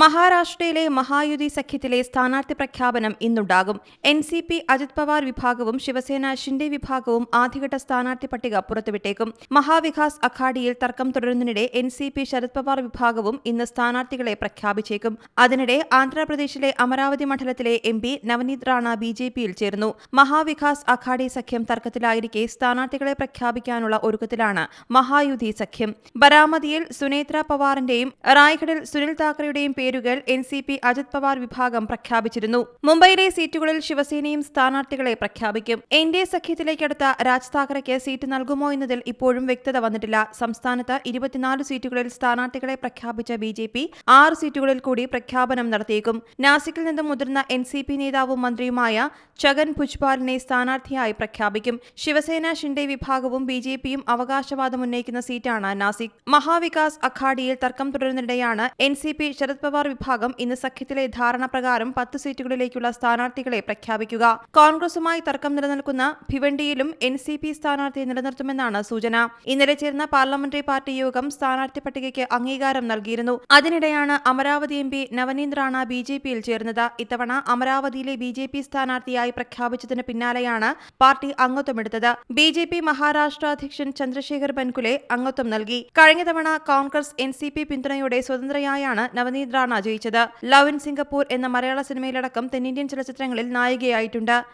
മഹാരാഷ്ട്രയിലെ മഹായുതി സഖ്യത്തിലെ സ്ഥാനാർത്ഥി പ്രഖ്യാപനം ഇന്നുണ്ടാകും. N C P Ajit Pawar വിഭാഗവും ശിവസേന ഷിൻഡെ വിഭാഗവും ആദ്യഘട്ട സ്ഥാനാർത്ഥി പട്ടിക പുറത്തുവിട്ടേക്കും. മഹാവികാസ് അഖാഡിയിൽ തർക്കം തുടരുന്നതിനിടെ N C P Sharad Pawar വിഭാഗവും ഇന്ന് സ്ഥാനാർത്ഥികളെ പ്രഖ്യാപിച്ചേക്കും. അതിനിടെ ആന്ധ്രാപ്രദേശിലെ അമരാവതി മണ്ഡലത്തിലെ M P Navneet Rana B J പിയിൽ ചേർന്നു മഹാവികാസ് അഖാഡി സഖ്യം തർക്കത്തിലായിരിക്കെ സ്ഥാനാർത്ഥികളെ പ്രഖ്യാപിക്കാനുള്ള ഒരുക്കത്തിലാണ് മഹായുതി സഖ്യം. ബരാമതിയിൽ സുനേത്ര പവാറിന്റെയും റായ്ഗഡിൽ സുനിൽ താക്കറെയുടെയും പേരുകൾ N C P Ajit Pawar വിഭാഗം പ്രഖ്യാപിച്ചിരുന്നു. മുംബൈയിലെ സീറ്റുകളിൽ ശിവസേനയും സ്ഥാനാർത്ഥികളെ പ്രഖ്യാപിക്കും. എൻ ഡി എ സഖ്യത്തിലേക്കടുത്ത രാജ് താക്കറയ്ക്ക് സീറ്റ് നൽകുമോ എന്നതിൽ ഇപ്പോഴും വ്യക്തത വന്നിട്ടില്ല. സംസ്ഥാനത്ത് ഇരുപത്തിനാല് സീറ്റുകളിൽ സ്ഥാനാർത്ഥികളെ പ്രഖ്യാപിച്ച ബി ജെ പി ആറ് സീറ്റുകളിൽ കൂടി പ്രഖ്യാപനം നടത്തിയേക്കും. നാസിക്കിൽ നിന്നും മുതിർന്ന എൻ സി പി നേതാവും മന്ത്രിയുമായ ഛഗൻ ഭുജ്പാലിനെ സ്ഥാനാർത്ഥിയായി പ്രഖ്യാപിക്കും. ശിവസേന ഷിൻഡെ വിഭാഗവും ബി ജെ പിയും അവകാശവാദം ഉന്നയിക്കുന്ന സീറ്റാണ് നാസിക്. മഹാവികാസ് അഖാഡിയിൽ തർക്കം തുടരുന്നതിനിടെയാണ് N C P Sharad Pawar വിഭാഗം ഇന്ന് സഖ്യത്തിലെ ധാരണ പ്രകാരം പത്ത് സീറ്റുകളിലേക്കുള്ള സ്ഥാനാർത്ഥികളെ പ്രഖ്യാപിക്കുക. കോൺഗ്രസുമായി തർക്കം നിലനിൽക്കുന്ന ഭിവണ്ടിയിലും എൻ സി പി സ്ഥാനാർത്ഥിയെ നിലനിർത്തുമെന്നാണ് സൂചന. ഇന്നലെ ചേർന്ന പാർലമെന്ററി പാർട്ടി യോഗം സ്ഥാനാർത്ഥി പട്ടികയ്ക്ക് അംഗീകാരം നൽകിയിരുന്നു. അതിനിടെയാണ് Amravati M P Navneet Rana B J പിയിൽ ചേർന്നത്. ഇത്തവണ അമരാവതിയിലെ ബി ജെ പി സ്ഥാനാർത്ഥിയായി പ്രഖ്യാപിച്ചതിന് പിന്നാലെയാണ് പാർട്ടി അംഗത്വമെടുത്തത് ബി ജെ പി മഹാരാഷ്ട്ര അധ്യക്ഷൻ ചന്ദ്രശേഖർ ബൻകുലെ അംഗത്വം നൽകി. കഴിഞ്ഞ തവണ കോൺഗ്രസ് എൻ സി പി പിന്തുണയോടെ സ്വതന്ത്രയായാണ് നവനീത് ജയിച്ചത് ലവ് ഇൻ സിംഗപ്പൂർ എന്ന മലയാള സിനിമയിലടക്കം തെന്നിന്ത്യൻ ചലച്ചിത്രങ്ങളിൽ നായികയായിട്ടുണ്ട്.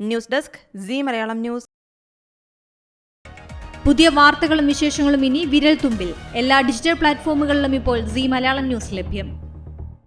News desk Zee Malayalam news. പുതിയ വാർത്തകളും വിശേഷങ്ങളും ഇനി വിരൽ തുമ്പിൽ എല്ലാ ഡിജിറ്റൽ പ്ലാറ്റ്ഫോമുകളിലും ഇപ്പോൾ സി മലയാളം ന്യൂസ് ലഭ്യം.